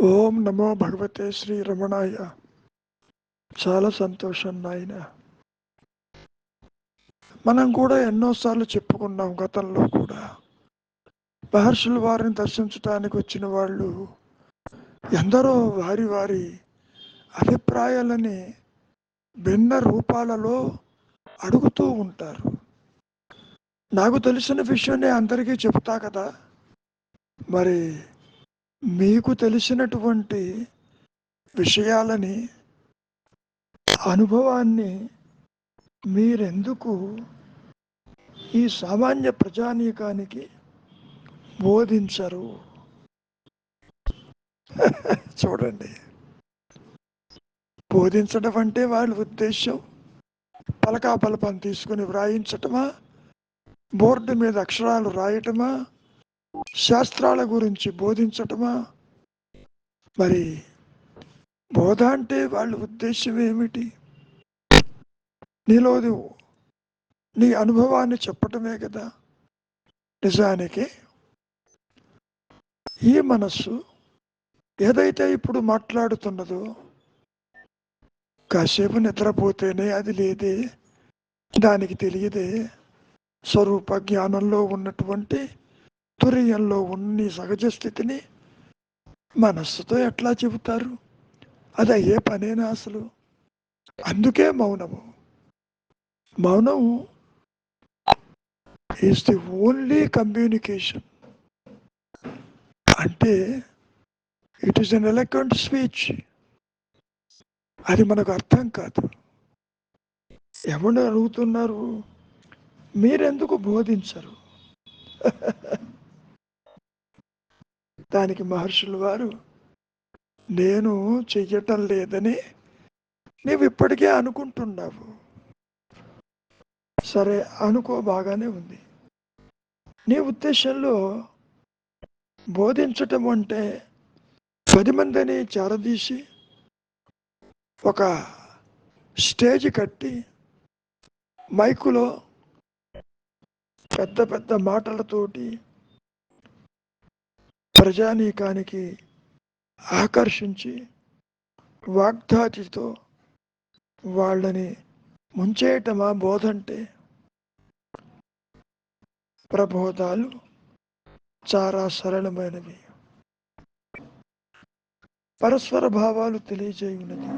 ఓం నమో భగవతే శ్రీ రమణాయ. చాలా సంతోషం నాయన. మనం కూడా ఎన్నోసార్లు చెప్పుకున్నాం గతంలో కూడా. మహర్షుల వారిని దర్శించడానికి వచ్చిన వాళ్ళు ఎందరో వారి వారి అభిప్రాయాలని భిన్న రూపాలలో అడుగుతూ ఉంటారు. నాకు తెలిసిన విషయం అందరికీ చెప్తా కదా. మరి మీకు తెలిసినటువంటి విషయాలని అనుభవాన్ని మీరెందుకు ఈ సామాన్య ప్రజానీకానికి బోధించరు? చూడండి. బోధించడం అంటే వాళ్ళ ఉద్దేశం పలకా పలపం తీసుకుని వ్రాయించటమా? బోర్డు మీద అక్షరాలు రాయటమా? శాస్త్రాల గురించి బోధించటమా? మరి బోధ అంటే వాళ్ళ ఉద్దేశం ఏమిటి? నీలోది నీ అనుభవాన్ని చెప్పటమే కదా? నిజానికి ఈ మనస్సు ఏదైతే ఇప్పుడు మాట్లాడుతున్నదో కాసేపు నిద్రపోతేనే అది లేదే దానికి తెలియదే స్వరూప జ్ఞానంలో ఉన్నటువంటి తురియంలో ఉన్న సహజ స్థితిని మనస్సుతో ఎట్లా చెబుతారు? అది అయ్యే పనేనా అసలు? అందుకే మౌనము. మౌనం ఈజ్ ది ఓన్లీ కమ్యూనికేషన్ అంటే it is an eloquent speech అది మనకు అర్థం కాదు. ఎవరు అడుగుతున్నారు? మీరెందుకు బోధించరు? దానికి మహర్షులు వారు నేను చెయ్యటం లేదని నీవు ఇప్పటికే అనుకుంటున్నావు. సరే అనుకో బాగానే ఉంది. నీ ఉద్దేశంలో బోధించటం అంటే పది మందిని చేరదీసి ఒక స్టేజ్ కట్టి మైకులో పెద్ద పెద్ద మాటలతోటి ప్రజానీకానికి ఆకర్షించి వాగ్దాతితో వాళ్ళని ముంచేయటమా బోధంటే ప్రబోధాలు చాలా సరళమైనవి. పరస్పర భావాలు తెలియజేయున్నది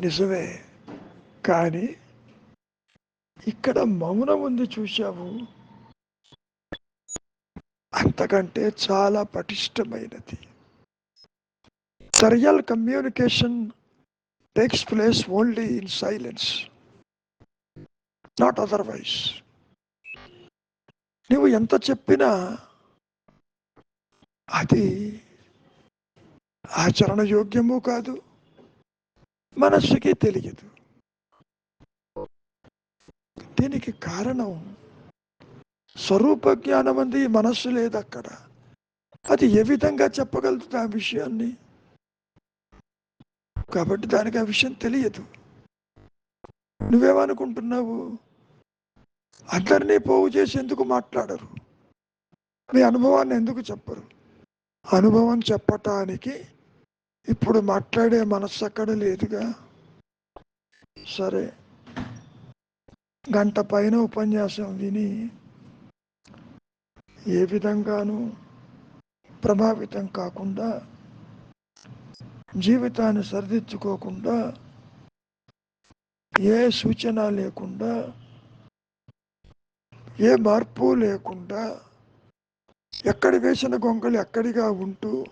నిజమే కానీ ఇక్కడ మౌనం ఉంది చూశావు. అంతకంటే చాలా పటిష్టమైనది. Real communication takes place only in silence not otherwise నువ్వు ఎంత చెప్పినా అది ఆచరణ యోగ్యము కాదు మనస్సుకి తెలియదు. దీనికి కారణం స్వరూప జ్ఞానం అంది మనస్సు లేదు అక్కడ. అది ఏ విధంగా చెప్పగలుగుతుంది ఆ విషయాన్ని? కాబట్టి దానికి ఆ విషయం తెలియదు. నువ్వేమనుకుంటున్నావు? అందరినీ పోగు చేసి ఎందుకు మాట్లాడరు? మీ అనుభవాన్ని ఎందుకు చెప్పరు? అనుభవం చెప్పటానికి ఇప్పుడు మాట్లాడే మనస్సు అక్కడ లేదుగా? సరే. గంట పైన ఉపన్యాసం విని ఏ విధంగానూ ప్రభావితం కాకుండా జీవితాన్ని సరిదిద్దుకోకుండా ఏ సూచన లేకుండా ఏ మార్పు లేకుండా ఎక్కడ వేసిన గొంగలి ఎక్కడిగా ఉంటూ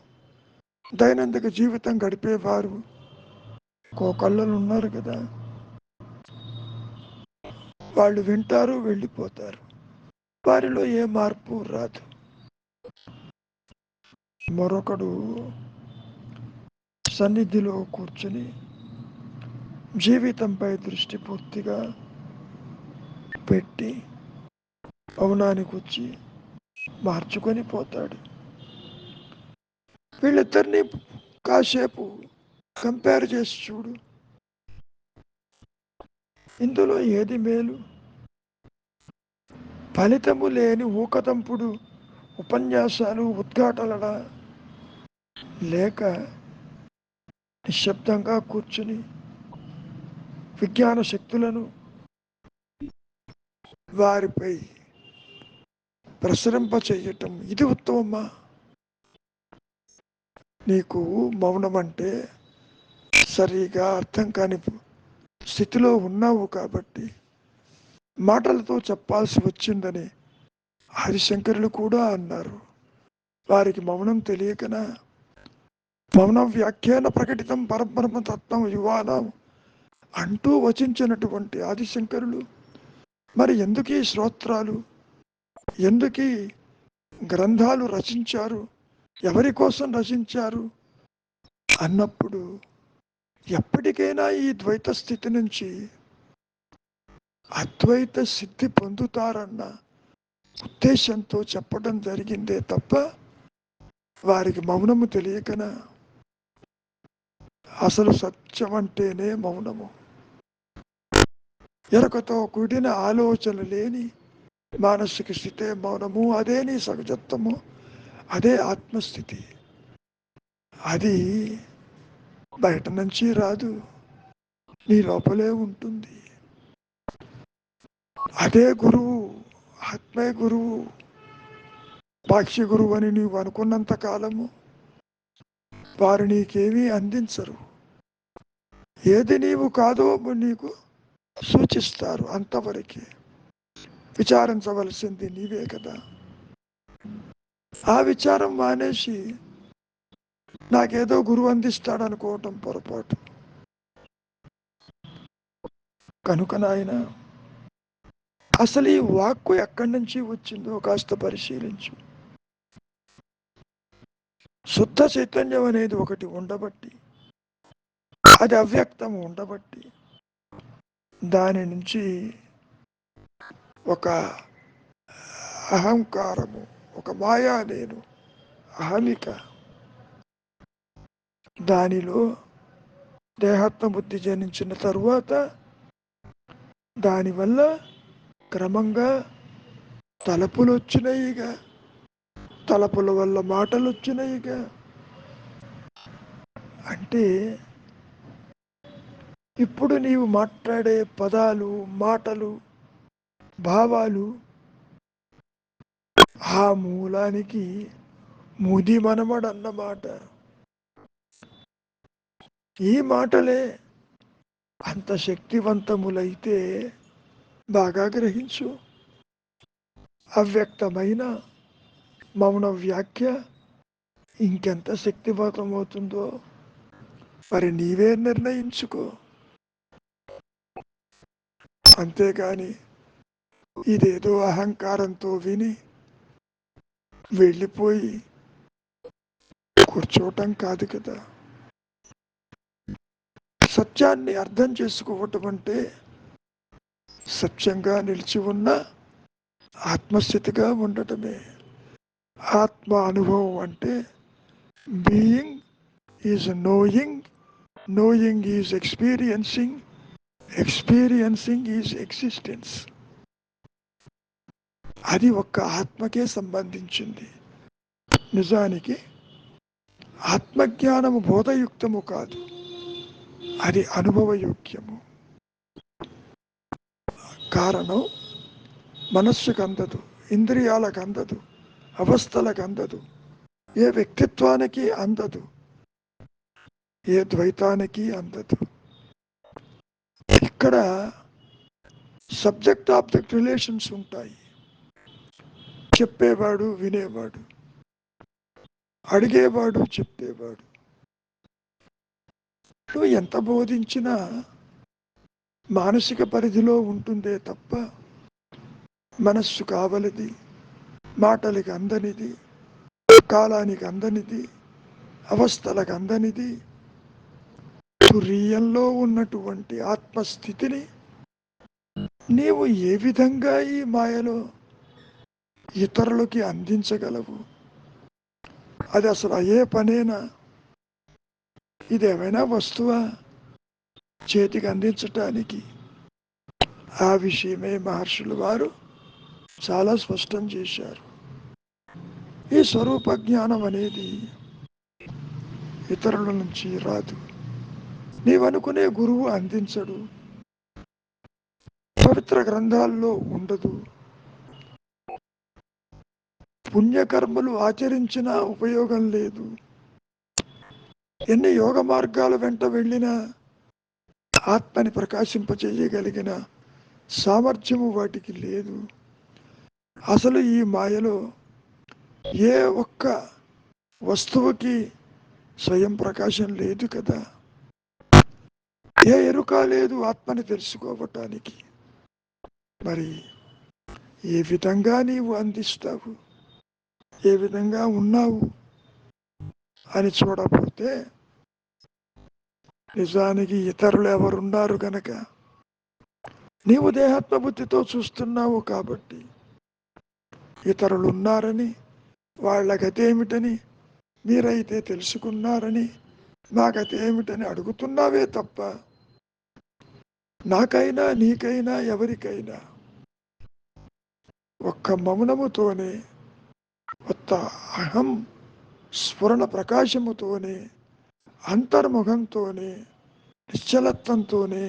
దైనందిక జీవితం గడిపేవారు. కోకళ్ళలు ఉన్నారు కదా. వాళ్ళు వింటారు వెళ్ళిపోతారు. వారిలో ఏ మార్పు రాదు. మరొకడు సన్నిధిలో కూర్చుని జీవితంపై దృష్టి పూర్తిగా పెట్టి అవునానికి వచ్చి మార్చుకొని పోతాడు. వీళ్ళిద్దరిని కాసేపు కంపేర్ చేసి చూడు. ఇందులో ఏది మేలు? ఫలితము లేని ఊకతంపుడు ఉపన్యాసాలు ఉద్ఘాటనల లేక నిశ్శబ్దంగా కూర్చుని విజ్ఞాన శక్తులను వారిపై ప్రసరింప చేయటం ఇది ఉత్తమమ్మా నీకు మౌనం అంటే సరిగా అర్థం కాని స్థితిలో ఉన్నావు కాబట్టి మాటలతో చెప్పాల్సి వచ్చిందని హరిశంకరులు కూడా అన్నారు. వారికి మౌనం తెలియకనా మౌన వ్యాఖ్యాన ప్రకటితం పరబ్రహ్మ తత్వం యువానం అంటూ వచించినటువంటి ఆదిశంకరులు మరి ఎందుకీ శ్రోత్రాలు? ఎందుకీ గ్రంథాలు రచించారు? ఎవరి కోసం రచించారు? అన్నప్పుడు ఎప్పటికైనా ఈ ద్వైత స్థితి నుంచి అద్వైత సిద్ధి పొందుతారన్న ఉద్దేశంతో చెప్పడం జరిగిందే తప్ప వారికి మౌనము తెలియకనా? అసలు సత్యం అంటేనే మౌనము. ఎరకతో కూడిన ఆలోచన లేని మానసిక స్థితే మౌనము అదే నీ సహజత్వము అదే ఆత్మస్థితి. అది బయట నుంచి రాదు నీ లోపలే ఉంటుంది. అదే గురువు ఆత్మే గురువు పాక్షి గురువు అని నీవు అనుకున్నంత కాలము వారు నీకేమీ అందించరు. ఏది నీవు కాదో నీకు సూచిస్తారు అంతవరకే. విచారించవలసింది నీవే కదా. ఆ విచారం మానేసి నాకేదో గురువు అందిస్తాడు అనుకోవటం పొరపాటు. కనుక నాయన అసలు ఈ వాక్కు ఎక్కడి నుంచి వచ్చిందో కాస్త పరిశీలించు. శుద్ధ చైతన్యం అనేది ఒకటి ఉండబట్టి అది అవ్యక్తం ఉండబట్టి దాని నుంచి ఒక అహంకారము ఒక మాయా నేను అహమిక దానిలో దేహాత్మ బుద్ధి జనించిన తరువాత దానివల్ల క్రమంగా తలపులు వచ్చినాయిగా తలపుల వల్ల మాటలు వచ్చినాయిగా అంటే ఇప్పుడు నీవు మాట్లాడే పదాలు మాటలు భావాలు ఆ మూలానికి ముది మనమడన్నమాట ఈ మాటలే అంత శక్తివంతములైతే బాగా గ్రహించు. అవ్యక్తమైన మౌన వ్యాఖ్య ఇంకెంత శక్తివంతమవుతుందో మరి నీవే నిర్ణయించుకో. అంతేకాని ఇదేదో అహంకారంతో విని వెళ్ళిపోయి కూర్చోవటం కాదు కదా. సత్యాన్ని అర్థం చేసుకోవటం అంటే సత్యంగా నిలిచి ఉన్న ఆత్మస్థితిగా ఉండటమే. ఆత్మ అనుభవం అంటే being is knowing knowing is experiencing experiencing is existence అది ఒక్క ఆత్మకే సంబంధించింది. నిజానికి ఆత్మజ్ఞానము బోధయుక్తము కాదు. అది అనుభవయోగ్యము. కారణం మనస్సుకు అందదు ఇంద్రియాలకు అందదు అవస్థలకు అందదు ఏ వ్యక్తిత్వానికి అందదు ఏ ద్వైతానికి అందదు ఇక్కడ సబ్జెక్ట్ ఆబ్జెక్ట్ రిలేషన్స్ ఉంటాయి. చెప్పేవాడు వినేవాడు అడిగేవాడు చెప్పేవాడు. ఎంత బోధించినా మానసిక పరిధిలో ఉంటుందే తప్ప మనస్సు కావలిది మాటలకి అందనిది కాలానికి అందనిది అవస్థలకు అందనిది. తురీయంలో ఉన్నటువంటి ఆత్మస్థితిని నీవు ఏ విధంగా ఈ మాయలో ఇతరులకి అందించగలవు? అది అసలు అయ్యే పనేనా? ఇదేమైనా వస్తువా? చేతికి అందించటానికి. ఆ విషయమే మహర్షులు వారు చాలా స్పష్టం చేశారు. ఈ స్వరూప జ్ఞానం అనేది ఇతరుల నుంచి రాదు. నీవనుకునే గురువు అందించడు. పవిత్ర గ్రంథాల్లో ఉండదు. పుణ్యకర్మలు ఆచరించినా ఉపయోగం లేదు. ఎన్ని యోగ మార్గాల వెంట వెళ్ళినా ఆత్మని ప్రకాశింపచేయగలిగిన సామర్థ్యము వాటికి లేదు. అసలు ఈ మాయలో ఏ ఒక్క వస్తువుకి స్వయం ప్రకాశం లేదు కదా. ఏ ఎరుక లేదు ఆత్మని తెలుసుకోవటానికి. మరి ఏ విధంగా నీవు అందిస్తావు? ఏ విధంగా ఉన్నావు? అని చూడకపోతే నిజానికి ఇతరులు ఎవరున్నారు గనక నీవు దేహాత్మ బుద్ధితో చూస్తున్నావు కాబట్టి ఇతరులు ఉన్నారని వాళ్ళ గతేమిటని మీరైతే తెలుసుకున్నారని నా ఏమిటని అడుగుతున్నావే తప్ప నాకైనా నీకైనా ఎవరికైనా ఒక్క మౌనముతోనే కొత్త అహం స్ఫురణ ప్రకాశముతోనే అంతర్ముఖంతోనే నిశ్చలత్వంతోనే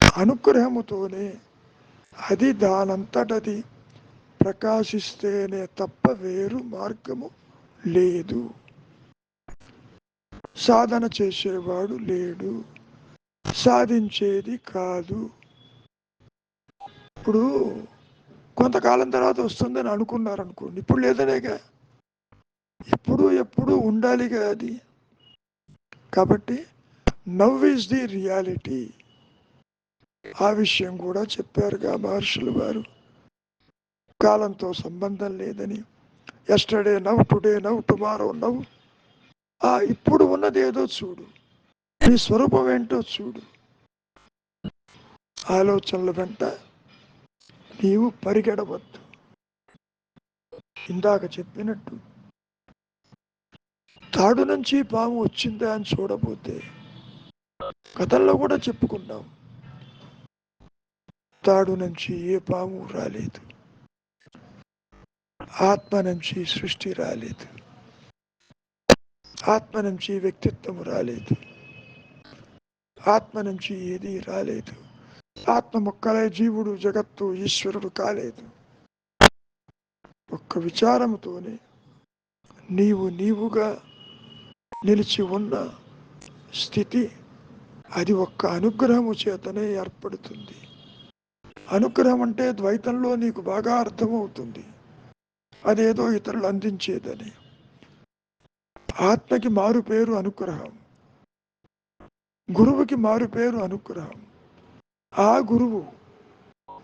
అనుగ్రహముతోనే అది దానంతటది ప్రకాశిస్తేనే తప్ప వేరు మార్గము లేదు. సాధన చేసేవాడు లేడు సాధించేది కాదు. ఇప్పుడు కొంతకాలం తర్వాత వస్తుందని అనుకున్నారు అనుకోండి ఇప్పుడు లేదనేగా ఇప్పుడు ఎప్పుడు ఉండాలిగా అది. కాబట్టి నవ్ ఈజ్ ది రియాలిటీ ఆ విషయం కూడా చెప్పారుగా మహర్షులు వారు. కాలంతో సంబంధం లేదని. Yesterday now today now tomorrow now. ఆ ఇప్పుడు ఉన్నది ఏదో చూడు. నీ స్వరూపం ఏంటో చూడు. ఆలోచనల వెంట నీవు పరిగెడవద్దు. ఇందాక చెప్పినట్టు తాడు నుంచి పాము వచ్చిందా అని చూడబోతే కథల్లో కూడా చెప్పుకున్నాం. తాడు నుంచి ఏ పాము రాలేదు. ఆత్మ నుంచి సృష్టి రాలేదు. ఆత్మ నుంచి వ్యక్తిత్వం రాలేదు. ఆత్మ నుంచి ఏది రాలేదు. ఆత్మ మొక్కలే జీవుడు జగత్తు ఈశ్వరుడు కాలేదు. ఒక్క విచారముతోనే నీవు నీవుగా నిలిచి ఉన్న స్థితి అది ఒక్క అనుగ్రహము చేతనే ఏర్పడుతుంది. అనుగ్రహం అంటే ద్వైతంలో నీకు బాగా అర్థమవుతుంది. అదేదో ఇతరులు అందించేదని. ఆత్మకి మారు పేరు అనుగ్రహం. గురువుకి మారు పేరు అనుగ్రహం. ఆ గురువు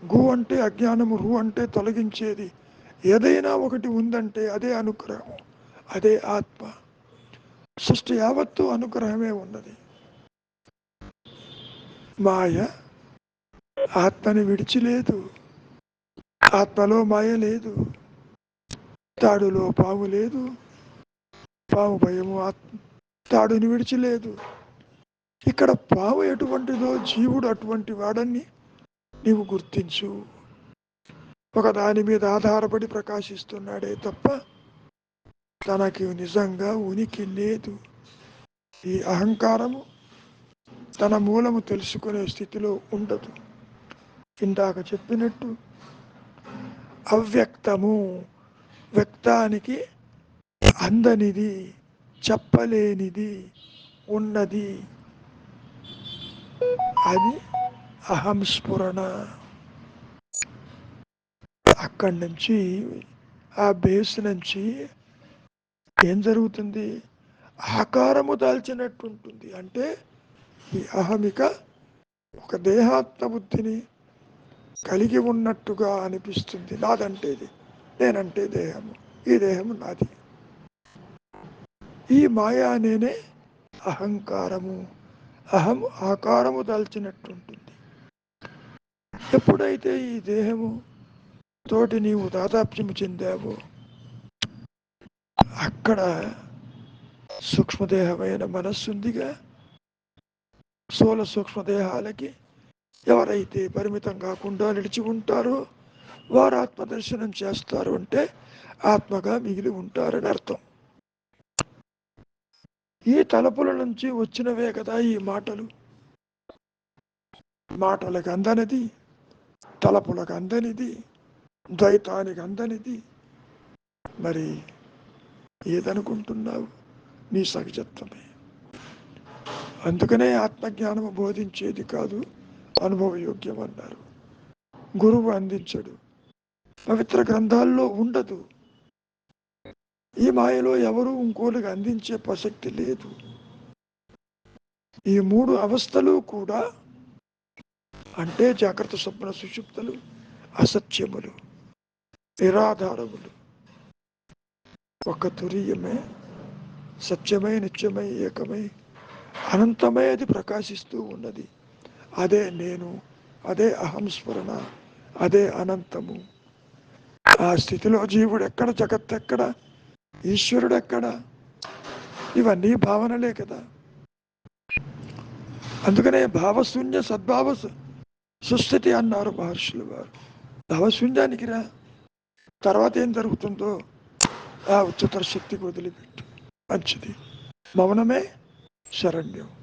గు అంటే అజ్ఞానము రు అంటే తొలగించేది. ఏదైనా ఒకటి ఉందంటే అదే అనుగ్రహం అదే ఆత్మ. సృష్టి యావత్తు అనుగ్రహమే ఉన్నది. మాయ ఆత్మని విడిచిలేదు. ఆత్మలో మాయ లేదు. తాడులో పాము లేదు. పాము భయము ఆత్మ తాడుని విడిచిలేదు. ఇక్కడ పాము ఎటువంటిదో జీవుడు అటువంటి వాడని నీవు గుర్తించు. ఒక దాని మీద ఆధారపడి ప్రకాశిస్తున్నాడే తప్ప తనకి నిజంగా ఉనికి లేదు. ఈ అహంకారము తన మూలము తెలుసుకునే స్థితిలో ఉండదు. ఇందాక చెప్పినట్టు అవ్యక్తము వ్యక్తానికి అందనిది చెప్పలేనిది ఉన్నది. అది అహంస్ఫురణ. అక్కడి నుంచి ఆ బేస్ నుంచి ఏం జరుగుతుంది? ఆకారము దాల్చినట్టు ఉంటుంది అంటే ఈ అహమిక ఒక దేహాత్మ బుద్ధిని కలిగి ఉన్నట్టుగా అనిపిస్తుంది. నాదంటే ఇది. నేనంటే దేహము. ఈ దేహము నాది. ఈ మాయా నేనే అహంకారము. అహం ఆకారము దాల్చినట్టుంటుంది. ఎప్పుడైతే ఈ దేహము తోటి నీవు దాదాప్యము చెందావో అక్కడ సూక్ష్మదేహమైన మనస్సుందిగా. స్థూల సూక్ష్మదేహాలకి ఎవరైతే పరిమితం కాకుండా నిలిచి ఉంటారో వారు ఆత్మదర్శనం చేస్తారు అంటే ఆత్మగా మిగిలి ఉంటారని అర్థం. ఈ తలపుల నుంచి వచ్చినవే కదా ఈ మాటలు. మాటలకు అందనిది తలపులకు అందనిది ద్వైతానికి అందనిది. మరి ఏదనుకుంటున్నావు? నీ సహజత్వమే. అందుకనే ఆత్మజ్ఞానము బోధించేది కాదు అనుభవయోగ్యం అన్నారు గురువు అందించడు. పవిత్ర గ్రంథాల్లో ఉండదు. ఈ మాయలో ఎవరు ఇంకోటికి అందించే ప్రసక్తి లేదు. ఈ మూడు అవస్థలు కూడా అంటే జాగ్రత్త స్వప్న సుషుప్తలు అసత్యములు నిరాధారములు. ఒక తురియమే సత్యమై నిత్యమై ఏకమై అనంతమై అది ప్రకాశిస్తూ ఉన్నది. అదే నేను అదే అహంస్మరణ అదే అనంతము. ఆ స్థితిలో జీవుడు ఎక్కడ జగత్ ఎక్కడ ఈశ్వరుడు ఎక్కడ? ఇవన్నీ భావనలే కదా. అందుకనే భావశూన్య సద్భావ సు- సుస్థితి అన్నారు మహర్షులు వారు. భావశూన్యానికి రా. తర్వాత ఏం జరుగుతుందో ఆ ఉచ్చతర శక్తికి వదిలిపెట్టు మంచిది. మౌనమే శరణ్యం.